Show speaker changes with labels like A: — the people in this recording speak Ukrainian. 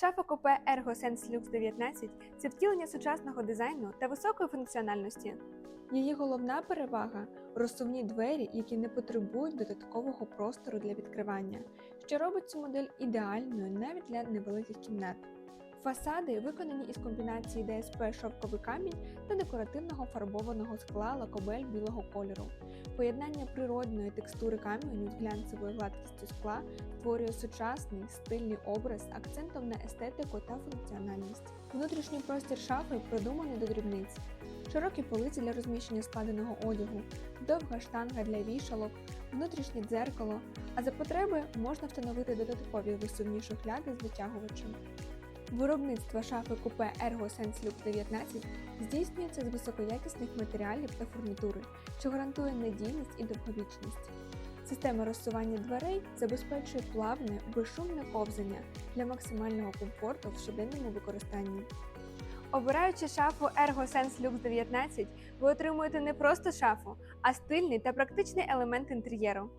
A: Шафа купе Ergo Sense Lux 19 це втілення сучасного дизайну та високої функціональності. Її головна перевага розсувні двері, які не потребують додаткового простору для відкривання, що робить цю модель ідеальною навіть для невеликих кімнат. Фасади виконані із комбінації ДСП шовковий камінь та декоративного фарбованого скла лакобель білого кольору. Поєднання природної текстури каменю з глянцевою гладкістю скла створює сучасний стильний образ акцентом на естетику та функціональність. Внутрішній простір шафи продуманий до дрібниць. Широкі полиці для розміщення складеного одягу, довга штанга для вішалок, внутрішнє дзеркало, а за потреби можна встановити додаткові висувні шухляди з витягувачем. Виробництво шафи купе Ergo Sense Lux 19 здійснюється з високоякісних матеріалів та фурнітури, що гарантує надійність і довговічність. Система розсування дверей забезпечує плавне, безшумне ковзання для максимального комфорту в щоденному використанні. Обираючи шафу Ergo Sense Lux 19, ви отримуєте не просто шафу, а стильний та практичний елемент інтер'єру.